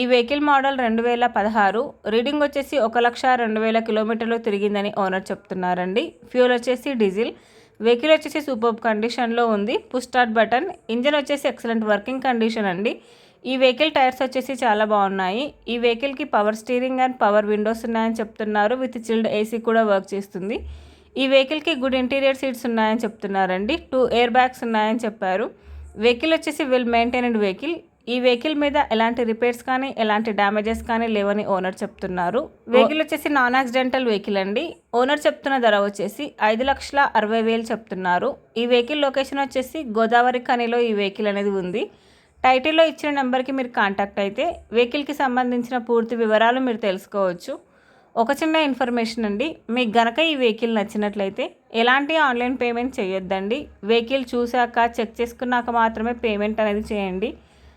ఈ vehicle model రెండు వేల పదహారు రీడింగ్ వచ్చేసి ఒక లక్ష రెండు వేల కిలోమీటర్లు తిరిగిందని ఓనర్ చెప్తున్నారండి. ఫ్యూల్ వచ్చేసి డీజిల్ వెహికల్ వచ్చేసి సూపర్ కండిషన్లో ఉంది. పుష్ స్టార్ట్ బటన్ ఇంజన్ వచ్చేసి ఎక్సలెంట్ వర్కింగ్ కండిషన్ అండి. ఈ వెహికల్ టైర్స్ వచ్చేసి చాలా బాగున్నాయి. ఈ వెహికల్కి power steering and power windows ఉన్నాయని చెప్తున్నారు. విత్ చిల్డ్ ఏసీ కూడా వర్క్ చేస్తుంది. ఈ వెహికల్కి గుడ్ ఇంటీరియర్ సీట్స్ ఉన్నాయని చెప్తున్నారండి. టూ ఎయిర్ బ్యాగ్స్ ఉన్నాయని చెప్పారు. వెహికల్ వచ్చేసి వెల్ మెయింటైన్డ్ వెహికల్. ఈ వెహికల్ మీద ఎలాంటి రిపేర్స్ కానీ ఎలాంటి డ్యామేజెస్ కానీ లేవని ఓనర్ చెప్తున్నారు. వెహికల్ వచ్చేసి నాన్ యాక్సిడెంటల్ వెహికల్ అండి. ఓనర్ చెప్తున్న ధర వచ్చేసి ఐదు లక్షల అరవై వేలు చెప్తున్నారు. ఈ వెహికల్ లొకేషన్ వచ్చేసి గోదావరి ఖనిలో ఈ వెహికల్ అనేది ఉంది. టైటిల్లో ఇచ్చిన నెంబర్కి మీరు కాంటాక్ట్ అయితే వెహికల్కి సంబంధించిన పూర్తి వివరాలు మీరు తెలుసుకోవచ్చు. ఒక చిన్న ఇన్ఫర్మేషన్ అండి మీకు గనక ఈ వెహికల్ నచ్చినట్లయితే ఎలాంటి ఆన్లైన్ పేమెంట్ చేయొద్దండి. వెహికల్ చూశాక చెక్ చేసుకున్నాక మాత్రమే పేమెంట్ అనేది చేయండి.